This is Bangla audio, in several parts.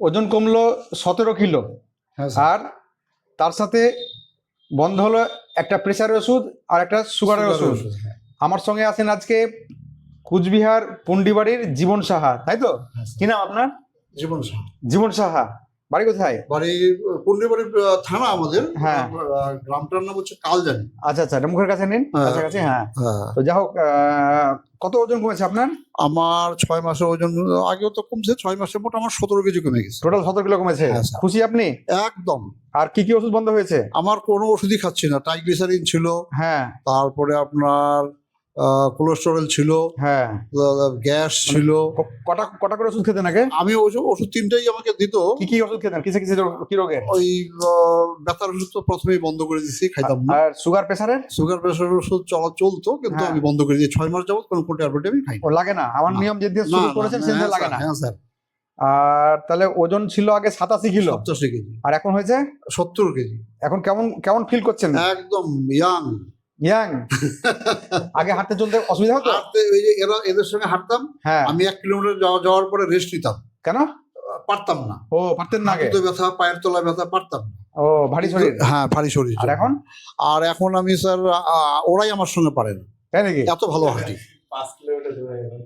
ওজন কমলো সতেরো কিলো। হ্যাঁ আর তার সাথে বন্ধ হলো একটা প্রেশারের ওষুধ আর একটা সুগারের ওষুধ। ওষুধ, হ্যাঁ। আমার সঙ্গে আছেন আজকে কুচবিহার পুন্ডিবাড়ির জীবন সাহা তাই তো? হ্যাঁ, কি নাম আপনার? জীবন সাহা। জীবন সাহা। বাড়ি কোথায়? বাড়ি পূর্ণিবাড়ি থানা আমাদের। হ্যাঁ। গ্রামটার নাম হচ্ছে কালজানি। আচ্ছা আচ্ছা মুখের কাছে নিন? হ্যাঁ। কাছাকাছি হ্যাঁ। তো যাই হোক কত ওজন কমেছে আপনার? আমার ছয় মাসের ওজন আগেও তো কমছে ছয় মাসের মোট আমার সতেরো কেজি কমে গেছে। টোটাল সতেরো কিলো কমেছে? হ্যাঁ, খুশি আপনি? একদম। আর কি কি ওষুধ বন্ধ হয়েছে? আমার কোনো ওষুধই খাচ্ছি না। ট্রাইগ্লিসারিন ছিল। হ্যাঁ। তারপরে আপনার কোলেস্টেরল ছিল হ্যাঁ। গ্যাস ছিল। কটা কটা করে ওষুধ খেতেন আগে? আমি ওষুধ ওষুধ তিনটাই আমাকে দিত। কি কি ওষুধ খেতেন? কিসে কিসে কি রোগে ওই ব্যথার ওষুধ তো প্রথমেই বন্ধ করে দিয়েছি খাইতাম না। আর সুগার প্রেসারের সুগার প্রেশার ওষুধ চলা চলতো কিন্তু হ্যাঁ। আমি বন্ধ করে দিয়েছি। ছয় মাস যাবত কোনো কোনো ট্যাবলেট আমি খাই লাগে না? আমার। নিয়ম যেদিন শুরু করেছেন সেদিন হ্যাঁ, লাগে না। হ্যাঁ স্যার। আর তাহলে ওজন ছিল আগে সাতাশি কিলো? সপ্তাশি কেজি। আর এখন হয়েছে? সত্তর কেজি। এখন কেমন কেমন ফিল করছেন? একদম ইয়াং ইয়াং। আগে হাঁটতে চলতে অসুবিধা হতো? হাঁটতে ওই যে এরা এদের সঙ্গে হাঁটতাম। হ্যাঁ। আমি এক কিলোমিটার যাওয়া- যাওয়ার পরে রেস্ট নিতাম। কেন? পারতাম না। ও পারতেন না আগে? ব্যথা পায়ের তলায় ব্যথা পারতাম না। ও ভারী শরীর? হ্যাঁ ভারী শরীর। আর এখন? আর এখন আমি স্যার আহ, ওরাই আমার সঙ্গে পারে না। তাই নাকি? এত ভালো হাঁটি।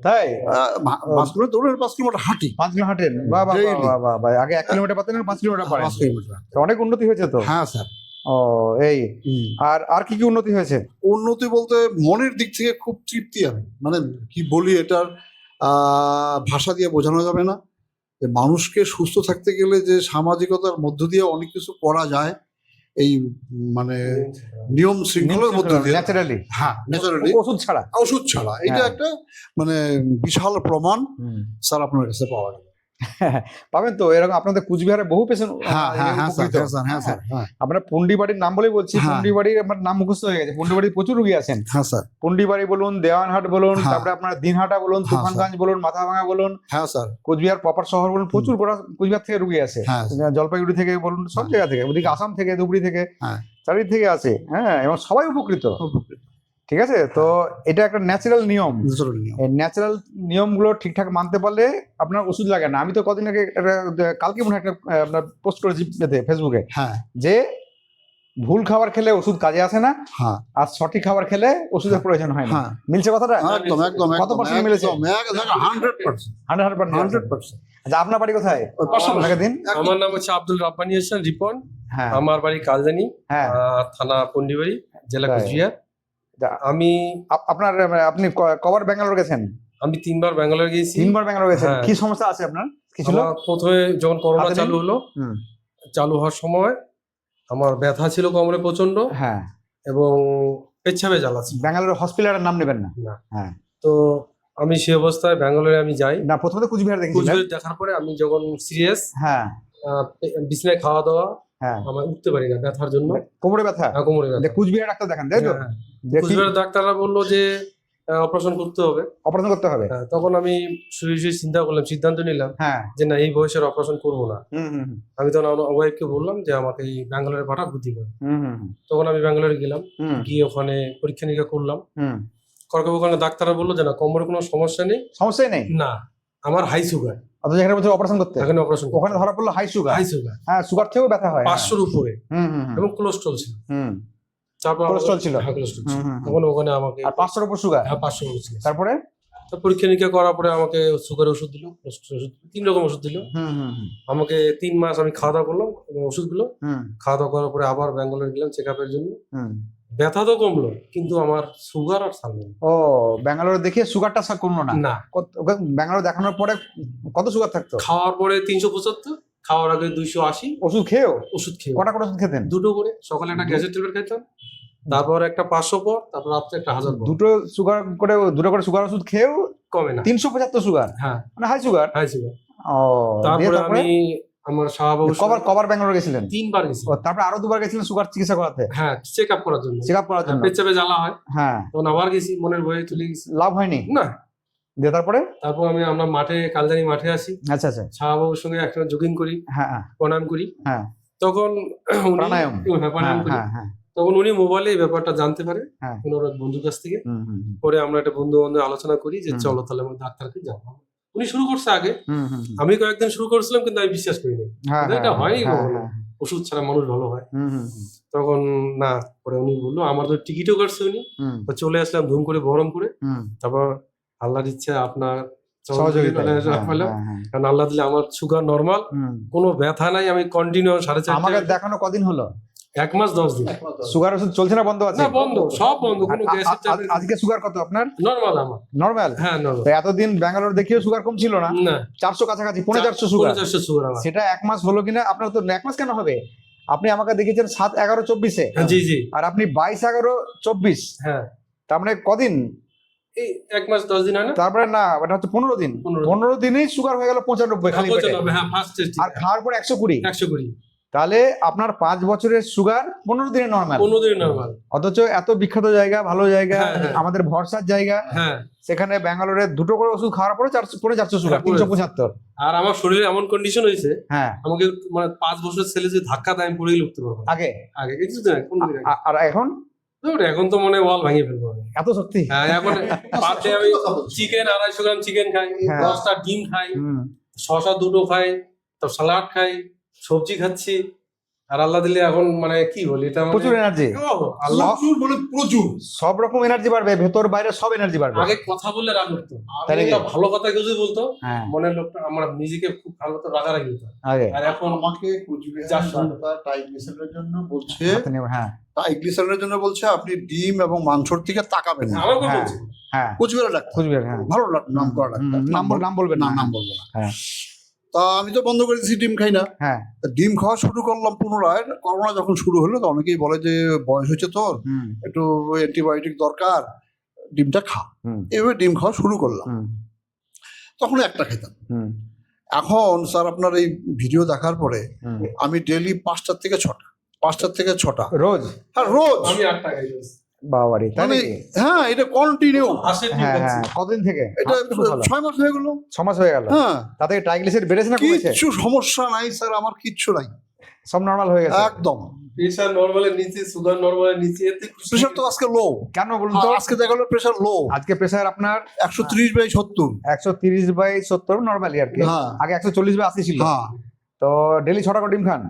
তাই? পাঁচ কিলোমিটার দৌড়ে পাঁচ কিলোমিটার হাঁটি। পাঁচ কিলো হাঁটেন? বাহ বাহ বাহ, Daily। বাহ বাহ বাহ। আগে এক কিলোমিটার পাতেন পাঁচ কিলোমিটার পারেন। পাঁচ কিলোমিটার। অনেক উন্নতি হয়েছে তো? হ্যাঁ স্যার। ও এই আর আর কি কি উন্নতি হয়েছে? উন্নতি বলতে মনের দিক থেকে খুব তৃপ্তি আমি। মানে কি বলি এটার ভাষা দিয়ে বোঝানো যাবে না। যে মানুষকে সুস্থ থাকতে গেলে যে সামাজিকতার মধ্য দিয়ে অনেক কিছু করা যায় এই মানে নিয়ম শৃঙ্খলার মধ্য দিয়ে। ন্যাচারালি হ্যাঁ ন্যাচারালি ওষুধ ছাড়া। ওষুধ ছাড়া। এটা হ্যাঁ। একটা মানে বিশাল প্রমাণ স্যার আপনার কাছে পাওয়া যাবে পাবেন তো? এরকম আপনাদের কুচবিহারে বহু পেশেন্ট হ্যাঁ হ্যাঁ হ্যাঁ স্যার হ্যাঁ আমরা পুন্ডিবাড়ির নাম বলেই বলছি। পুন্ডিবাড়ির আমার নাম মুখস্থ হয়ে গেছে। পুন্ডিবাড়ির প্রচুর রুগী আছেন। হ্যাঁ স্যার। পুন্ডিবাড়ি বলুন দেওয়ানহাট বলুন। তারপরে আপনার দিনহাটা বলুন তুফানগঞ্জ বলুন মাথাভাঙা বলুন হ্যাঁ স্যার। কোচবিহার প্রপার শহর বলুন প্রচুর কোচবিহার থেকে রুগী হ্যাঁ জলপাইগুড়ি থেকে বলুন সব। জায়গা থেকে ওদিকে আসাম থেকে ধুবড়ি থেকে। চারিদিক থেকে আসে হ্যাঁ এবং সবাই উপকৃত। উপকৃত। ঠিক আছে? তো এটা একটা ন্যাচারাল নিয়ম। ন্যাচারাল নিয়মগুলো ঠিকঠাক মানতে পারলে আপনার ওষুধ লাগে না। আমি তো কদিন আগে একটা কালকে মনে হয় একটা আপনার পোস্ট করেছি ফেসবুকে হ্যাঁ। যে ভুল খাবার খেলে ওষুধ কাজে আসে না হ্যাঁ। আর সঠিক খাবার খেলে ওষুধের প্রয়োজন হয় না। হ্যাঁ। মিলছে কথাটা? একদম একদম কত মিলেছে? হান্ড্রেড পার্সেন্ট হান্ড্রেড পার্সেন্ট আচ্ছা আপনার বাড়ি কোথায়? দিন। আমার নাম হচ্ছে আব্দুল রাব্বানি হোসেন রিপন। হ্যাঁ। আমার বাড়ি হ্যাঁ। আহ, থানা পন্ডিবাড়ি জেলা। কুচবিহার। আমি আপ- আপনার আপনি কবার ব্যাঙ্গালোর গেছেন? আমি তিনবার ব্যাঙ্গালোর গিয়েছি। তিনবার ব্যাঙ্গালোর গেছেন। হ্যাঁ। কি সমস্যা আছে আপনার? কি ছিল প্রথমে যখন করোনা চালু হলো চালু হওয়ার সময় আমার ব্যথা ছিল কোমরে প্রচণ্ড হ্যাঁ। এবং পেচ্ছাপে জ্বালাচ্ছি ব্যাঙ্গালোর হসপিটালের নাম নেবেন না? হ্যাঁ। তো আমি সে অবস্থায় ব্যাঙ্গালোরে আমি যাই। না প্রথমে কুচবিহার দেখি কুচবিহার দেখার পরে আমি যখন সিরিয়াস হ্যাঁ। বিছনায় খাওয়া দাওয়া হ্যাঁ। আমার উঠতে পারি না ব্যথার জন্য। কোমরে ব্যথা? হ্যাঁ, কোমরে ব্যথা। কুচবিহার ডাক্তার দেখান তাই তো? হ্যাঁ, কুচবিহারের ডাক্তাররা বলল যে অপারেশন করতে হবে। অপারেশন করতে হবে। হ্যাঁ, তখন আমি শুয়ে শুয়ে চিন্তা করলাম সিদ্ধান্ত নিলাম হ্যাঁ। যে না এই বয়সের অপারেশন করব না। আমি তখন ওয়াইফকে বললাম যে আমাকে এই ব্যাঙ্গালোরে পাঠা বুদ্ধি করে। তখন আমি ব্যাঙ্গালোরে গেলাম গিয়ে ওখানে পরীক্ষা নিরীক্ষা করলাম। হুম। করকে ওখানে ডাক্তাররা বলল যে না কোমরে কোনো সমস্যা নেই। সমস্যা নেই? না আমার হাই সুগার অথচ এখানে বলছে অপারেশন করতে। এখানে অপারেশন ওখানে ধরা পড়ল হাই সুগার হাই সুগার হ্যাঁ সুগার থেকেও ব্যথা হয়। পাঁচশোর উপরে। এবং কোলেস্ট্রল ছিল। তারপর কোলেস্ট্রল ছিল? হ্যাঁ কোলেস্ট্রল ছিল। তখন ওখানে আমাকে আর পাঁচশোর উপর সুগার? হ্যাঁ পাঁচশো ছিল। তারপরে? পরীক্ষা নিরীক্ষা করার পরে আমাকে সুগার ওষুধ দিল ওষুধ তিন রকম ওষুধ দিল। হুম হুম হুম, আমাকে তিন মাস আমি খাওয়া দাওয়া করলাম এবং ওষুধগুলো খাওয়া দাওয়া করার পরে আবার ব্যাঙ্গালোর গেলাম চেক আপের জন্য ব্যথা তো কমলো কিন্তু আমার সুগার আর সারলো ও ব্যাঙ্গালোর দেখে সুগারটা স্যার কমলো না? না। ওকে ব্যাঙ্গালোর দেখানোর পরে কত সুগার থাকতো? খাওয়ার পরে তিনশো পঁচাত্তর খাওয়ার আগে দুইশো আশি। ওষুধ খেয়েও? ওষুধ খেয়ে কটা করে ওষুধ খেতেন? দুটো করে। সকালে একটা গ্যাসের ট্যাবলেট খেতাম তারপর একটা পাঁচশো পর তারপর রাত্রে একটা হাজার দুটো সুগার করে দুটো করে সুগার ওষুধ খেয়েও কমে না। তিনশো পঁচাত্তর সুগার হ্যাঁ। মানে হাই সুগার হাই সুগার ও তারপরে আমি আমার শাহবাবু কবার কবার ব্যাঙ্গালোর গেছিলেন? তিনবার গেছি। তারপরে আরও দুবার গেছিলেন সুগার চিকিৎসা করাতে? হ্যাঁ চেক আপ করার জন্য। চেক আপ করার জন্য। পেচ্ছাপে জ্বালা হয়। হ্যাঁ। তখন আবার গেছি মনের ভয়ে তুলে গেছি। লাভ হয়নি? না। দিয়ে তারপরে? তারপর আমি আমরা মাঠে কালজানি মাঠে আসি। আচ্ছা আচ্ছা। শাহবাবুর সঙ্গে একটা জগিং করি হ্যাঁ হ্যাঁ, প্রণাম করি। হ্যাঁ। তখন প্রাণায়াম। হ্যাঁ, প্রাণায়াম হ্যাঁ করি। হ্যাঁ হ্যাঁ। তখন উনি মোবাইলে এই ব্যাপারটা জানতে পারে হ্যাঁ। ওনার এক বন্ধুর কাছ থেকে। হুম, হুম, হুম। পরে আমরা একটা বন্ধু বান্ধব আলোচনা করি যে হুম। চলো তাহলে আমরা ডাক্তারকে যাব। উনি শুরু করছে আগে। হুম হুম হুম। আমি কয়েকদিন শুরু করেছিলাম কিন্তু আমি বিশ্বাস করিনি। হ্যাঁ এটা হ্যাঁ, হয়নি হ্যাঁ, কখনো। হ্যাঁ, ওষুধ ছাড়া মানুষ ভালো হয়। হুম হুম হুম, তখন না পরে উনি বলল আমার তো টিকিটও কাটছে উনি। হুম। তো চলে আসলাম ধুম করে বহরম করে। হুম। তারপর আল্লাহর ইচ্ছা আপনার সহযোগিতা। হ্যাঁ, পেলাম হ্যাঁ, কারণ আল্লাহ দিলে আমার সুগার নর্মাল হুম। কোনো ব্যথা নাই আমি কন্টিনিউ সাড়ে আমাকে দেখানো কদিন হলো? এক মাস দশ দিন। সুগার ওষুধ চলছে না বন্ধ আছে? না বন্ধ সব বন্ধ কোনো গ্যাসের আজকে সুগার কত আপনার? নর্মাল আমার। নর্মাল হ্যাঁ নর্মাল এতদিন ব্যাঙ্গালোর দেখিয়েও সুগার কম ছিল না? না। চারশো কাছাকাছি পনেরো চারশো সুগার চারশো সুগার আমার। সেটা এক মাস হলো কিনা? আপনার তো এক মাস কেন হবে? আপনি আমাকে দেখিয়েছেন সাত এগারো চব্বিশে। হ্যাঁ, জি জি। আর আপনি বাইশ এগারো চব্বিশ। হ্যাঁ। তার মানে কদিন? এই এক মাস দশ দিন হয় না তারপরে না এটা হচ্ছে পনেরো দিন। পনেরো দিনেই সুগার হয়ে গেল পঁচানব্বই খালি পঁচানব্বই, হ্যাঁ ফার্স্ট আর খাওয়ার পর একশো কুড়ি। একশো কুড়ি। তাহলে আপনার পাঁচ বছরের সুগার পনেরো দিনে নর্মাল পনেরো দিন নর্মাল অথচ এত বিখ্যাত জায়গা ভালো জায়গা হ্যাঁ, হ্যাঁ। আমাদের ভরসার জায়গা। হ্যাঁ। সেখানে ব্যাঙ্গালোরে দুটো করে ওষুধ খাওয়ার পরে চারশো পরে চারশো সুগার। তিনশো পঁচাত্তর। আর আমার শরীরে এমন কন্ডিশন হয়েছে হ্যাঁ। আমাকে মানে পাঁচ বছর ছেলে যদি ধাক্কা দেয় আমি পড়েই লুকতে পারব আগে? আগে কিছুদিন পনেরো আর এখন? এখন তো মনে ওয়াল ভাঙিয়ে ফেলব এত সত্যি হ্যাঁ এখন আমি চিকেন আড়াইশো গ্রাম চিকেন খাই। দশটা ডিম খাই। শশা দুটো খাই তো সালাড খাই সবজি খাচ্ছি আর আল্লাহ দিলে এখন মানে কি বলি এটা মানে- প্রচুর এনার্জি ও, আল্লাহ প্রচুর মানে প্রচুর। সব রকম এনার্জি বাড়বে ভেতর বাইরে সব এনার্জি বাড়বে। আগে কথা বললে রাগ করতো তাই নাকি? একটা ভালো কথা কেউ যদি বলতো হ্যাঁ। মনের লোকটা আমার নিজেকে খুব ভালো তো রাগারাগি হতো আগে। আর এখন আমাকে কুচবিহার চারশো। ডাক্তার টাইগ্লিসারিনের জন্য বলছে হাতে হ্যাঁ। টাইগ্লিসারিনের জন্য বলছে আপনি ডিম এবং মাংসর দিকে তাকাবেন না। আমাকে হ্যাঁ। বলছে। হ্যাঁ। কুচবিহার ডাক্তার। কুচবিহার হ্যাঁ। ভালো নাম করা হুম, ডাক্তার। নাম বল- নাম বলবেন না। না নাম বলব না। হ্যাঁ। তা আমি তো বন্ধ করে দিয়েছি ডিম খাই না। হ্যাঁ। ডিম খাওয়া শুরু করলাম পুনরায়। করোনা যখন শুরু হলো তো অনেকেই বলে যে বয়স হয়েছে তোর একটু অ্যান্টিবায়োটিক দরকার ডিমটা খা। হুম। এভাবে ডিম খাওয়া শুরু করলাম। হুম। তখন একটা খেতাম। হুম। এখন স্যার আপনার এই ভিডিও দেখার পরে আমি ডেলি পাঁচটার থেকে ছটা পাঁচটার থেকে ছটা। রোজ? হ্যাঁ রোজ। আমি আটটা খাই রোজ। বাবারি মানে হ্যাঁ এটা কন্টিনিউ হ্যাঁ হ্যাঁ কতদিন থেকে? এটা। ছয় মাস হয়ে গেল। ছ মাস হয়ে গেল। হ্যাঁ। তাতে ট্রাইগ্লিসাইড বেড়েছে না কমেছে? কিচ্ছু সমস্যা নাই স্যার আমার কিচ্ছু নাই। সব নর্মাল হয়ে গেছে? একদম। প্রেশার নর্মালের নিচে সুগার নর্মালের নিচে এতে খুশি। তো আজকে লো কেন বলুন তো? আজকে দেখা গেলো প্রেশার লো আজকে প্রেসার আপনার একশো ত্রিশ বাই সত্তর। একশো তিরিশ বাই সত্তর নর্মালি আর কি। হ্যাঁ। আগে একশো চল্লিশ বাই আশি ছিল। হ্যাঁ। তো ডেলি ছটা করে ডিম খান?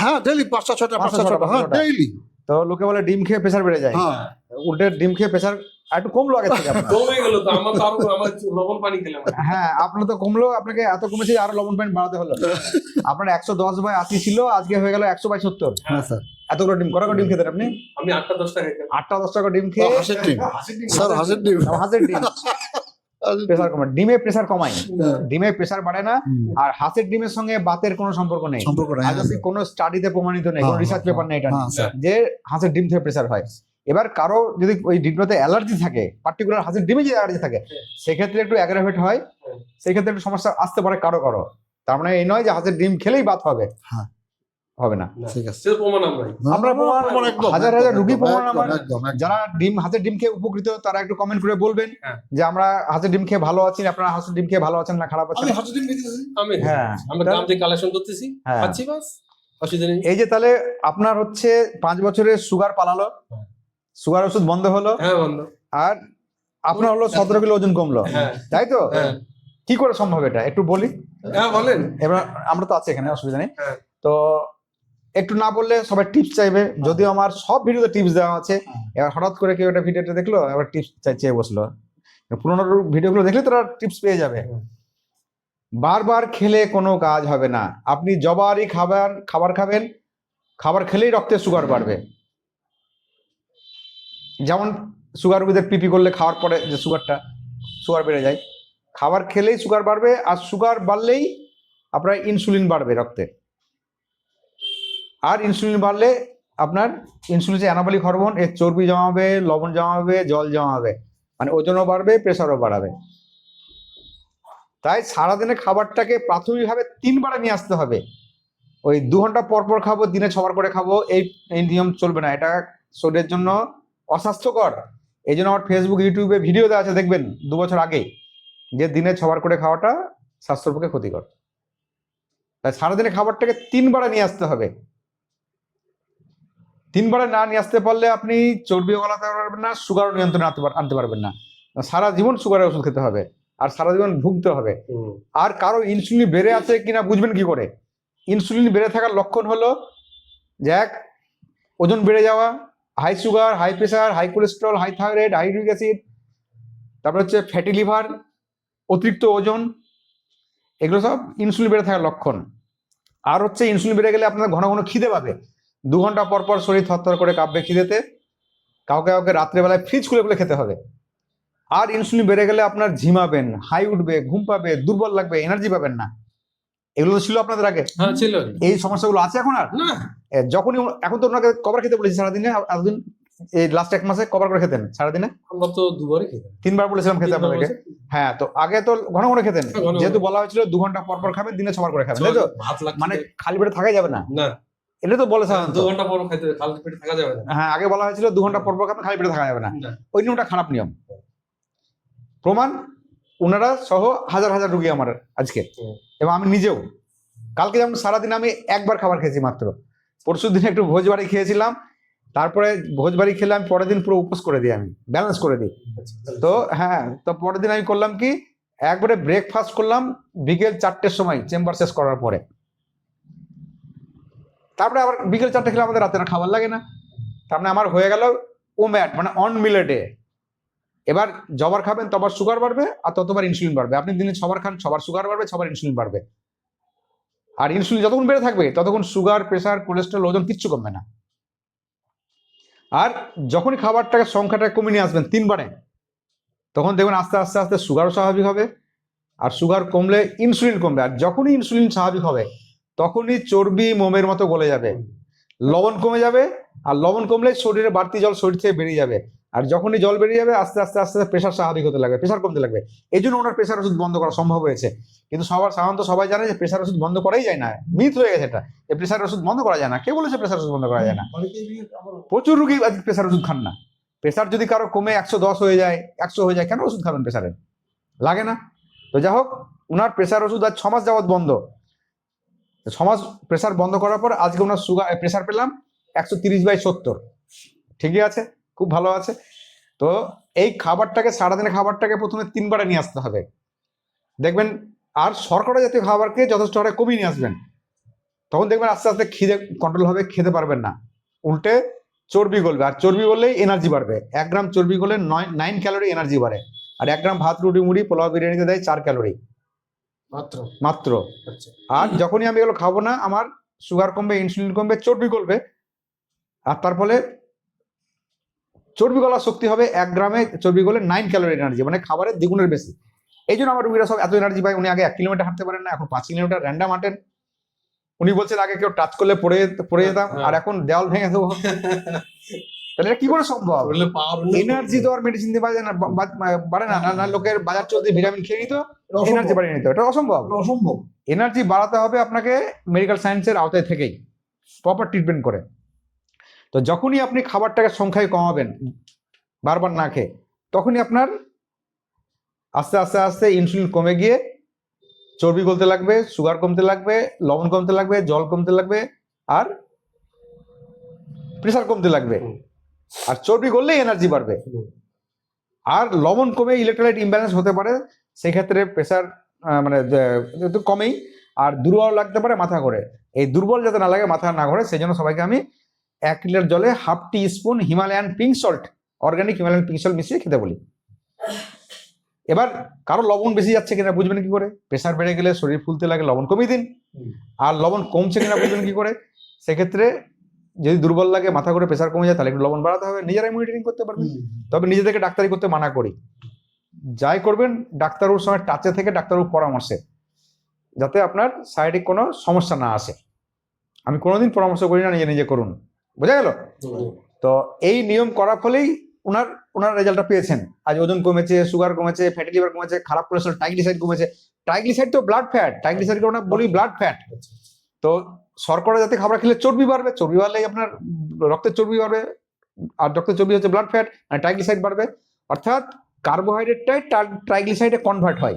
হ্যাঁ ডেলি পাঁচটা ছটা পাঁচটা, ছটা হ্যাঁ ডেইলি তো লোকে বলে ডিম খেয়ে প্রেসার বেড়ে যায়। হ্যাঁ। উল্টে ডিম খেয়ে প্রেসার একটু কমলো আগে থেকে কমে গেল তো আমার তো আরও আমার লবণ পানি খেলাম। হ্যাঁ আপনার তো কমলো আপনাকে এত কমেছে আরও লবণ পানি বাড়াতে হলো। আপনার একশো দশ বাই আশি ছিল আজকে হয়ে গেল একশো বাই সত্তর হ্যাঁ স্যার। এতগুলো ডিম কটা করে ডিম খেতেন আপনি? আমি আটটা দশটা আটটা দশ টাকা ডিম খেয়ে হাঁসের ডিম। স্যার হাঁসের ডিম। হাঁসের ডিম। প্রেসার কমায়। ডিমে প্রেসার কমায়। হ্যাঁ। ডিমে প্রেসার বাড়ে না আর হাঁসের ডিমের সঙ্গে বাতের কোনো সম্পর্ক নেই। সম্পর্ক নাই অব্দি কোনো স্টাডিতে প্রমাণিত নেই কোনো হ্যাঁ, রিসার্চ হ্যাঁ, পেপার নেই এটা হ্যাঁ। যে হাঁসের ডিম থেকে প্রেসার হয়। এবার কারও যদি ওই ডিমটাতে অ্যালার্জি থাকে পার্টিকুলার হাঁসের ডিমে যদি অ্যালার্জি থাকে সেক্ষেত্রে একটু অ্যাগ্রাভেট হয় হ্যাঁ। সেই ক্ষেত্রে একটু সমস্যা আসতে পারে কারও কারও। তার মানে এই নয় যে হাঁসের ডিম খেলেই বাত হবে। হ্যাঁ। হবে না। না, ঠিক আছে। প্রমাণ আমরাই আমরা প্রমাণ- প্রমাণ একদম, হাজার হাজার রুগী প্রমাণ আমার-। যারা ডিম হাঁসের ডিম খেয়ে উপকৃত তারা একটু কমেন্ট করে বলবেন হ্যাঁ। যে আমরা হাঁসের ডিম খেয়ে ভালো আছি আপনারা হাঁসের ডিম খেয়ে ভালো আছেন না খারাপ আছেন? আমি হাঁসের ডিম খেতেছি আমি? হ্যাঁ। আমরা গ্রাম থেকে কালেকশন করতেছি। হ্যাঁ। খাচ্ছি বাস। এই যে তাহলে আপনার হচ্ছে পাঁচ বছরের সুগার পালালো। সুগার ওষুধ বন্ধ হলো। হ্যাঁ বন্ধু। আর আপনার হলো সতেরো কিলো ওজন কমলো। তাই তো? কি করে সম্ভব এটা? একটু বলি। হ্যাঁ বলেন। এবার আমরা তো আছি এখানে অসুবিধা নেই। তো একটু না বললে সবাই টিপস চাইবে। যদিও আমার সব ভিডিওতে টিপস দেওয়া আছে। হ্যাঁ। এবার হঠাৎ করে কেউ একটা ভিডিওটা দেখল এবার টিপস চেয়ে বসল। পুরোনো ভিডিওগুলো দেখলে তারা টিপস পেয়ে যাবে। বারবার খেলে কোনো কাজ হবে না। আপনি জবারই খাবার খাবার খাবেন খাবার খেলেই রক্তে সুগার বাড়বে। যেমন সুগার রোগীদের পিপি করলে খাওয়ার পরে যে সুগারটা সুগার বেড়ে যায়। খাবার খেলেই সুগার বাড়বে আর সুগার বাড়লেই আপনার ইনসুলিন বাড়বে রক্তে। আর ইনসুলিন বাড়লে আপনার ইনসুলিন যে অ্যানাবলিক হরমোন এর চর্বি জমাবে, লবণ জমাবে, জল জমাবে। মানে ওজনও বাড়বে প্রেশারও বাড়াবে। তাই সারাদিনে খাবারটাকে প্রাথমিকভাবে তিনবারে নিয়ে আসতে হবে। ওই দু ঘণ্টা পর পর খাব, দিনে ছবার করে খাব, এই এই নিয়ম চলবে না। এটা শরীরের জন্য অস্বাস্থ্যকর। এই জন্য আমার ফেসবুক ইউটিউবে ভিডিও দেওয়া আছে, দেখবেন, দু বছর আগে, যে দিনে ছবার করে খাওয়াটা স্বাস্থ্যের পক্ষে ক্ষতিকর। তাই সারাদিনে খাবারটাকে তিনবারে নিয়ে আসতে হবে। তিনবারে না নিয়ে আসতে পারলে আপনি চর্বিও গলাতে পারবেন না সুগারও নিয়ন্ত্রণে আনতে আনতে পারবেন না। সারা জীবন সুগারের ওষুধ খেতে হবে আর সারা জীবন ভুগতে হবে। আর কারও ইনসুলিন বেড়ে আছে কিনা বুঝবেন কি করে? ইনসুলিন বেড়ে থাকার লক্ষণ হলো যে এক ওজন বেড়ে যাওয়া high sugar high pressure high cholesterol high thyroid high uric acid তারপর হচ্ছে ফ্যাটি লিভার অতিরিক্ত ওজন এগুলো সব ইনসুলিন বেড়ে থাকার লক্ষণ। আর হচ্ছে ইনসুলিন বেড়ে গেলে আপনার ঘন ঘন খিদে পাবে। দু ঘণ্টা পর পর শরীর থরথর করে কাঁপবে খিদেতে কাউকে কাউকে রাত্রেবেলায় ফ্রিজ খুলে খুলে খেতে হবে। আর ইনসুলিন বেড়ে গেলে আপনার ঝিমাবেন হাই উঠবে ঘুম পাবে দুর্বল লাগবে এনার্জি পাবেন না। এগুলো তো ছিল আপনাদের আগে? হ্যাঁ ছিল। এই সমস্যাগুলো আছে এখন আর? যখনই এখন তো ওনাকে কবার খেতে বলেছি সারাদিনে এতদিন এই লাস্ট এক মাসে কবার করে খেতেন সারাদিনে? আমরা তো দুবারই খেতাম। তিনবার বলেছিলাম খেতে আপনাদেরকে হ্যাঁ তো আগে তো ঘন ঘন খেতেন। যেহেতু বলা হয়েছিল দু ঘণ্টা পর পর খাবেন দিনে ছবার করে খাবেন তাই তো? মানে খালি পেটে থাকাই যাবে না। না। এটা তো বলে সাধারণত। দু ঘণ্টা পর খাইতে খালি পেটে থাকা যাবে না। হ্যাঁ আগে বলা হয়েছিল দু ঘণ্টা পর পর খালি পেটে থাকা যাবে না। না। ওই নিয়মটা খারাপ নিয়ম। প্রমাণ ওনারা সহ হাজার হাজার রুগী আমার আজকে। এবং আমি নিজেও। কালকে যেমন সারাদিন আমি একবার খাবার খেয়েছি মাত্র। পরশু দিন একটু ভোজ বাড়ি খেয়েছিলাম। তারপরে ভোজ বাড়ি খেলে আমি পরের দিন পুরো উপোস করে দিই আমি ব্যালেন্স করে দিই। তো হ্যাঁ তো পরের দিন আমি করলাম কি একবারে ব্রেকফাস্ট করলাম বিকেল চারটের সময় চেম্বার শেষ করার পরে। তারপরে আবার বিকেল চারটে খেলে আমাদের রাতে আর খাবার লাগে না। তার মানে আমার হয়ে গেল ও ম্যাট মানে অন মিলেটে এবার যবার খাবেন, তবার সুগার বাড়বে আর ততবার ইনসুলিন বাড়বে। আপনি দিনে ছবার খান, ছবার সুগার বাড়বে, ছবার ইনসুলিন বাড়বে। আর ইনসুলিন যতক্ষণ বেড়ে থাকবে, ততক্ষণ সুগার প্রেশার কোলেস্ট্রল ওজন কিচ্ছু কমবে না। আর যখনই খাবারটাকে সংখ্যাটা কমিয়ে নিয়ে আসবেন তিনবারে, তখন দেখবেন আস্তে আস্তে আস্তে সুগারও স্বাভাবিক হবে। আর সুগার কমলে ইনসুলিন কমবে। আর যখনই ইনসুলিন স্বাভাবিক হবে তখনই চর্বি মোমের মতো গলে যাবে। লবণ কমে যাবে আর লবণ কমলে শরীরে বাড়তি জল শরীর থেকে বেরিয়ে যাবে। আর যখনই জল বেরিয়ে যাবে, আস্তে আস্তে আস্তে আস্তে প্রেশার স্বাভাবিক হতে লাগবে প্রেশার কমতে লাগবে। এই জন্য ওনার প্রেশার ওষুধ বন্ধ করা সম্ভব হয়েছে। কিন্তু সবার, সাধারণত সবাই জানে যে প্রেশার ওষুধ বন্ধ করাই যায় না। মিথ হয়ে গেছে এটা, যে প্রেশার ওষুধ বন্ধ করা যায় না। কে বলেছে প্রেশার ওষুধ বন্ধ করা যায় না? প্রচুর রুগী আজকে প্রেশার ওষুধ খান না। প্রেশার যদি কারও কমে একশো দশ হয়ে যায়, একশো হয়ে যায়, কেন ওষুধ খাবেন প্রেশারে লাগে না। তো যাই হোক, ওনার প্রেশার ওষুধ আজ ছ মাস যাবৎ বন্ধ। তো ছ মাস প্রেশার বন্ধ করার পর আজকে ওনার সুগার প্রেশার পেলাম একশো তিরিশ বাই সত্তর। ঠিকই আছে? খুব ভালো আছে। তো এই খাবারটাকে, সারাদিনের খাবারটাকে প্রথমে তিনবারে নিয়ে আসতে হবে। দেখবেন, আর শর্করা জাতীয় খাবারকে যথেষ্ট হারে কমিয়ে নিয়ে আসবেন। তখন দেখবেন আস্তে আস্তে খিদে কন্ট্রোল হবে, খেতে পারবেন না। উল্টে চর্বি গলবে। আর চর্বি গললেই এনার্জি বাড়বে। এক গ্রাম চর্বি গলে নয় নাইন ক্যালোরি এনার্জি বাড়ে। আর এক গ্রাম ভাত, রুটি, মুড়ি, পোলাও, বিরিয়ানিতে দেয় চার ক্যালোরি মাত্র। মাত্র। আচ্ছা। আর যখনই আমি এগুলো খাব না আমার সুগার কমবে ইনসুলিন কমবে চর্বি গলবে। আর তার ফলে চর্বি গলার শক্তি হবে এক গ্রামে চর্বি গলে নাইন ক্যালোরি এনার্জি মানে খাবারের দ্বিগুণের বেশি। এই জন্য আমার রুগীরা সব এত এনার্জি পায় উনি আগে এক কিলোমিটার হাঁটতে পারেন না এখন পাঁচ কিলোমিটার র্যান্ডাম হাঁটেন। উনি বলছেন আগে কেউ টাচ করলে পড়ে পড়ে যেতাম আর এখন দেওয়াল ভেঙে দেবো। তাহলে এটা কি করে সম্ভব? এনার্জি তো আর মেডিসিন দিয়ে বাড়ে না বাড়ে না। না- না লোকের বাজার চলতে ভিটামিন খেয়ে নিত এনার্জি বাড়িয়ে নিত। এটা অসম্ভব। অসম্ভব। এনার্জি বাড়াতে হবে আপনাকে মেডিকেল সায়েন্সের আওতায় থেকেই প্রপার ট্রিটমেন্ট করে। তো যখনই আপনি খাবারটাকে সংখ্যায় কমাবেন বারবার না খেয়ে তখনই আপনার আস্তে আস্তে আস্তে ইনসুলিন কমে গিয়ে চর্বি গলতে লাগবে সুগার কমতে লাগবে লবণ কমতে লাগবে জল কমতে লাগবে আর প্রেশার কমতে লাগবে। আর চর্বি করলেই এনার্জি বাড়বে। আর লবণ কমে ইলেকট্রোলাইট ইমব্যালেন্স হতে পারে সেক্ষেত্রে প্রেশার মানে কমেই। আর দুর্বল লাগতে পারে মাথা করে এই দুর্বল যাতে না লাগে মাথা না ঘোরে সেই জন্য সবাইকে আমি এক লিটার জলে half teaspoon Himalayan pink salt organic Himalayan pink salt মিশিয়ে খেতে বলি। এবার কারও লবণ বেশি যাচ্ছে কিনা বুঝবেন কি করে? প্রেশার বেড়ে গেলে শরীর ফুলতে লাগে লবণ কমিয়ে দিন। আর লবণ কমছে কিনা বুঝবেন কি করে? সেক্ষেত্রে যদি দুর্বল লাগে মাথা করে প্রেশার কমে যায় তাহলে একটু লবণ বাড়াতে হবে। নিজেরাই মনিটরিং করতে পারবেন। তবে নিজেদেরকে ডাক্তারি করতে মানা করি। যাই করবেন ডাক্তারবাবুর সঙ্গে টাচে থেকে ডাক্তারবাবুর পরামর্শে যাতে আপনার শারীরিক কোনো সমস্যা না আসে। আমি কোনোদিন পরামর্শ করি না নিজে নিজে করুন। বোঝা গেল? তো এই নিয়ম করার ফলেই ওনার ওনার রেজাল্টটা পেয়েছেন। আজ ওজন কমেছে সুগার কমেছে ফ্যাটি লিভার কমেছে খারাপ কোলেস্ট্রল ট্রাইগ্লিসাইড কমেছে। ট্রাইগ্লিসাইড তো ব্লাড ফ্যাট ট্রাইগ্লিসাইডকে আমরা বলি ব্লাড ফ্যাট তো শর্করা জাতীয় খাবার খেলে চর্বি বাড়বে, চর্বি বাড়লে আপনার রক্তের চর্বি বাড়বে, আর রক্তের চর্বি হচ্ছে ব্লাড ফ্যাট আর ট্রাইগ্লিসাইড বাড়বে। অর্থাৎ কার্বোহাইড্রেটটাই ট্রাইগ্লিসাইডে কনভার্ট হয়।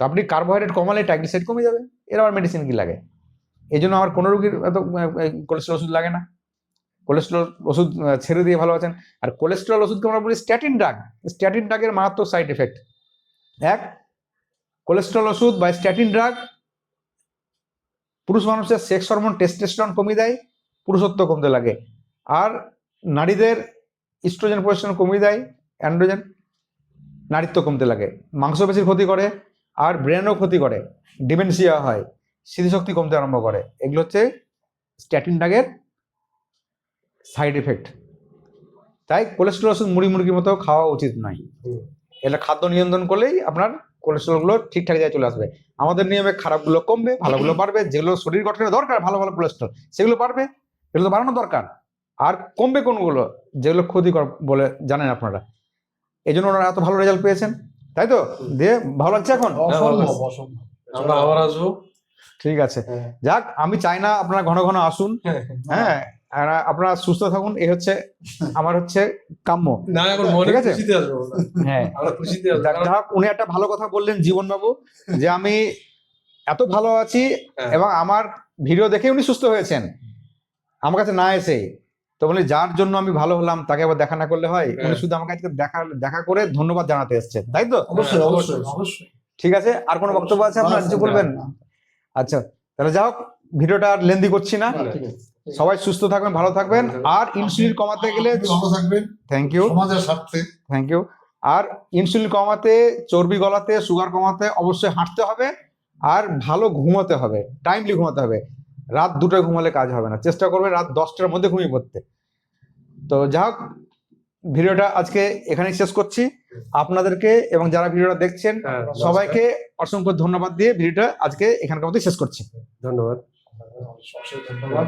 তো আপনি কার্বোহাইড্রেট কমালে ট্রাইগ্লিসাইড কমে যাবে। এর আবার মেডিসিন কি লাগে? এই জন্য আমার কোনো রোগীর এত কোলেস্ট্রল ওষুধ লাগে না। কোলেস্ট্রল ওষুধ ছেড়ে দিয়ে ভালো আছেন। আর কোলেস্ট্রল ওষুধকে আমরা বলি স্ট্যাটিন ড্রাগ স্ট্যাটিন ড্রাগের মারাত্মক সাইড এফেক্ট এক কোলেস্ট্রল ওষুধ বা স্ট্যাটিন ড্রাগ পুরুষ মানুষের সেক্স হরমোন টেস্টেস্টন কমিয়ে দেয় পুরুষত্ব কমতে লাগে। আর নারীদের ইস্ট্রোজেন প্রোজেস্টেরন কমিয়ে দেয় অ্যান্ড্রোজেন নারীত্ব কমতে লাগে। মাংসপেশির ক্ষতি করে আর ব্রেনও ক্ষতি করে ডিমেনশিয়া হয় স্মৃতিশক্তি কমতে আরম্ভ করে। এগুলো হচ্ছে স্ট্যাটিন ডাগের সাইড এফেক্ট তাই কোলেস্ট্রল ওষুধ মুড়ি মুরগির মতো খাওয়া উচিত নয়। এটা খাদ্য নিয়ন্ত্রণ করলেই আপনার কোলেস্ট্রলগুলো ঠিকঠাক জায়গায় চলে আসবে। আমাদের নিয়মে খারাপগুলো কমবে ভালোগুলো বাড়বে যেগুলো শরীর গঠনের দরকার ভালো ভালো কোলেস্ট্রল সেগুলো বাড়বে এগুলো তো বাড়ানো দরকার। আর কমবে কোনগুলো যেগুলো ক্ষতিকর বলে জানেন আপনারা। এই জন্য ওনারা এত ভালো রেজাল্ট পেয়েছেন তাই তো? দিয়ে ভালো লাগছে এখন? অসম্ভব অসম্ভব। আমরা আবার আসব। ঠিক আছে। হ্যাঁ। যাক আমি চাই না আপনারা ঘন ঘন আসুন। হ্যাঁ। আর আপনারা সুস্থ থাকুন এই হচ্ছে আমার হচ্ছে কাম্য। না এখন মনে ঠিক আছে? হ্যাঁ। উনি একটা ভালো কথা বললেন জীবন বাবু যে আমি এত ভালো আছি হ্যাঁ। এবং আমার ভিডিও দেখে উনি সুস্থ হয়েছেন। আমার কাছে না এসে। তো বলি যার জন্য আমি ভালো হলাম তাকে আবার দেখা না করলে হয়? উনি হ্যাঁ। শুধু আমাকে আজকে দেখা দেখা করে ধন্যবাদ জানাতে এসেছেন। তাই তো? অবশ্যই হ্যাঁ, অবশ্যই। অবশ্যই। ঠিক আছে? আর কোনো বক্তব্য আছে আপনার? কিছু বলবেন? আচ্ছা তাহলে যাই হোক ভিডিওটা আর লেন্দি করছি না। সবাই সুস্থ থাকবেন ভালো থাকবেন। আর ইনসুলিন কমাতে গেলে ভালো থাকবেন। থ্যাংক ইউ সমাজের স্বার্থে। থ্যাংক ইউ আর ইনসুলিন কমাতে চর্বি গলাতে সুগার কমাতে অবশ্যই হাঁটতে হবে। আর ভালো ঘুমাতে হবে টাইমলি ঘুমাতে হবে। রাত দুটোয় ঘুমালে কাজ হবে না। চেষ্টা করবে রাত দশটার মধ্যে ঘুমিয়ে পড়তে। তো যা হোক ভিডিওটা আজকে এখানেই শেষ করছি। আপনাদেরকে এবং যারা ভিডিওটা দেখছেন হ্যাঁ, সবাইকে অসংখ্য ধন্যবাদ দিয়ে ভিডিওটা আজকে এখানকার মধ্যে শেষ করছি। ধন্যবাদ। অসংখ্য ধন্যবাদ